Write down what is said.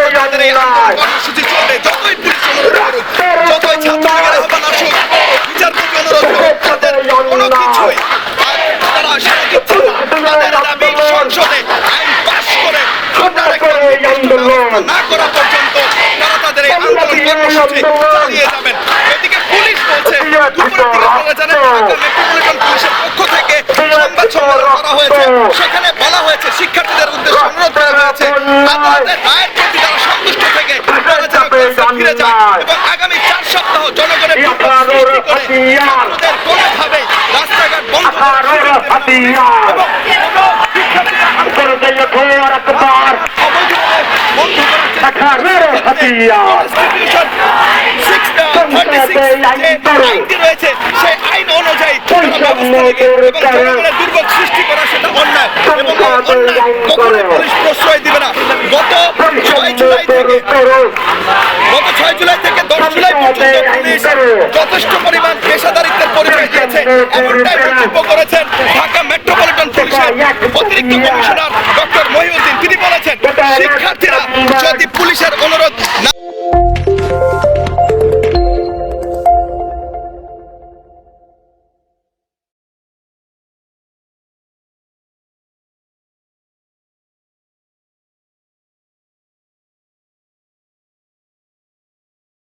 ততক্ষণ পর্যন্ত তাদের কর্মসূচি চলবে যতই পুলিশ অনুরোধ যতই ছাত্রলীগের আহ্বান আসুক বিচারপতি অনুরোধ করুক তাদের কোনো কিছুই তারা সেটা দিচ্ছে না তাদের দাবি সংসদে আইন পাশ করে আপনার একটা না করা পর্যন্ত তারা তাদের এই আন্দোলন কর্মসূচি চালিয়ে যাবেন। এদিকে পুলিশ বলছে দুপুরের দিকে আপনারা জানেন ঢাকা মেট্রোপলিটন পুলিশের পক্ষ থেকে সংবাদ সম্মেলন করা হয়েছে। সেখানে বলা হয়েছে শিক্ষার্থীদের উদ্দেশ্যে অনুরোধ করা হয়েছে আদালতের রায়ের প্রতি তারা সন্তুষ্ট থেকে তারা যেন ক্লাসে ফিরে যায়। এবং আগামী চার সপ্তাহ জনগণের ছাত্রদের কোনোভাবেই রাস্তাঘাট বন্ধ করার সুযোগ দেবে না। এবং শিক্ষার্থীরা আকবার অবৈধভাবে বন্ধ করার চেষ্টা আঠারোর হাতিয়ার। কনস্টিটিউশন 636 যে আইনটি রয়েছে সেই আইন অনুযায়ী দুর্ভোগ সৃষ্টি করা সেটা অন্যায়। এবং অন্যায় কখনোই পুলিশ প্রশ্রয় দিবে না। গত ছয় জুলাই গত ছয় জুলাই থেকে দশ জুলাই পর্যন্ত পুলিশ যথেষ্ট পরিমাণ পেশাদারিত্বের পরিচয় দিয়েছে এমনটাই মন্তব্য করেছেন ঢাকা মেট্রোপলিটন পুলিশের অতিরিক্ত কমিশনার ডক্টর মহিউদ্দিন। তিনি বলেছেন শিক্ষার্থীরা যদি পুলিশের অনুরোধ